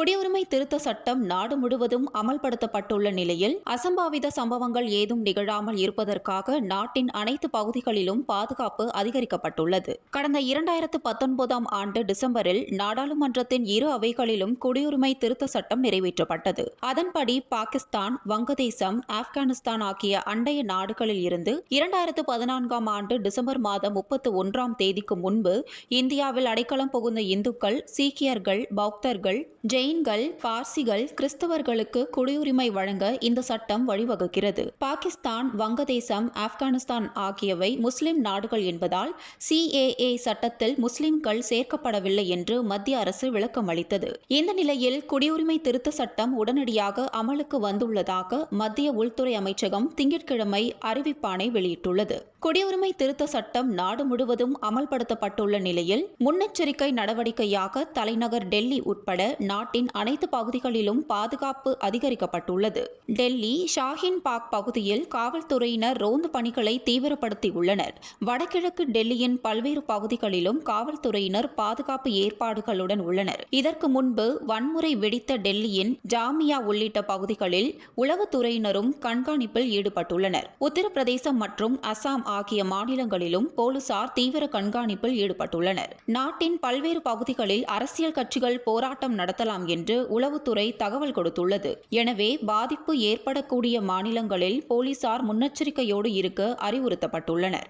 குடியுரிமை திருத்த சட்டம் நாடு முழுவதும் அமல்படுத்தப்பட்டுள்ள நிலையில் அசம்பாவித சம்பவங்கள் ஏதும் நிகழாமல் இருப்பதற்காக நாட்டின் அனைத்து பகுதிகளிலும் பாதுகாப்பு அதிகரிக்கப்பட்டுள்ளது. கடந்த இரண்டாயிரத்து பத்தொன்பதாம் ஆண்டு டிசம்பரில் நாடாளுமன்றத்தின் இரு அவைகளிலும் குடியுரிமை திருத்த சட்டம் நிறைவேற்றப்பட்டது. அதன்படி பாகிஸ்தான் வங்கதேசம் ஆப்கானிஸ்தான் ஆகிய அண்டைய நாடுகளில் இருந்து இரண்டாயிரத்து பதினான்காம் ஆண்டு டிசம்பர் மாதம் முப்பத்து ஒன்றாம் தேதிக்கு முன்பு இந்தியாவில் அடைக்கலம் புகுந்த இந்துக்கள் சீக்கியர்கள் பௌத்தர்கள் ஜெயின்கள் பார்சிகள் கிறிஸ்தவர்களுக்கு குடியுரிமை வழங்க இந்த சட்டம் வழிவகுக்கிறது. பாகிஸ்தான் வங்கதேசம் ஆப்கானிஸ்தான் ஆகியவை முஸ்லிம் நாடுகள் என்பதால் சிஏஏ சட்டத்தில் முஸ்லிம்கள் சேர்க்கப்படவில்லை என்று மத்திய அரசு விளக்கம் அளித்தது. இந்த நிலையில் குடியுரிமை திருத்த சட்டம் உடனடியாக அமலுக்கு வந்துள்ளதாக மத்திய உள்துறை அமைச்சகம் திங்கட்கிழமை அறிவிப்பாணை வெளியிட்டுள்ளது. குடியுரிமை திருத்த சட்டம் நாடு முழுவதும் அமல்படுத்தப்பட்டுள்ள நிலையில் முன்னெச்சரிக்கை நடவடிக்கையாக தலைநகர் டெல்லி உட்பட நாட்டின் நாட்டின் அனைத்து பகுதிகளிலும் பாதுகாப்பு அதிகரிக்கப்பட்டுள்ளது. டெல்லி ஷாஹின் பாக் பகுதியில் காவல்துறையினர் ரோந்து பணிகளை தீவிரப்படுத்தியுள்ளனர். வடகிழக்கு டெல்லியின் பல்வேறு பகுதிகளிலும் காவல்துறையினர் பாதுகாப்பு ஏற்பாடுகளுடன் உள்ளனர். இதற்கு முன்பு வன்முறை வெடித்த டெல்லியின் ஜாமியா உள்ளிட்ட பகுதிகளில் உளவுத்துறையினரும் கண்காணிப்பில் ஈடுபட்டுள்ளனர். உத்தரப்பிரதேசம் மற்றும் அசாம் ஆகிய மாநிலங்களிலும் போலீசார் தீவிர கண்காணிப்பில் ஈடுபட்டுள்ளனர். நாட்டின் பல்வேறு பகுதிகளில் அரசியல் கட்சிகள் போராட்டம் நடத்தலாம் என்று உளவுத்துறை தகவல் கொடுத்துள்ளது. எனவே பாதிப்பு ஏற்படக்கூடிய மாநிலங்களில் போலீசார் முன்னெச்சரிக்கையோடு இருக்க அறிவுறுத்தப்பட்டுள்ளனர்.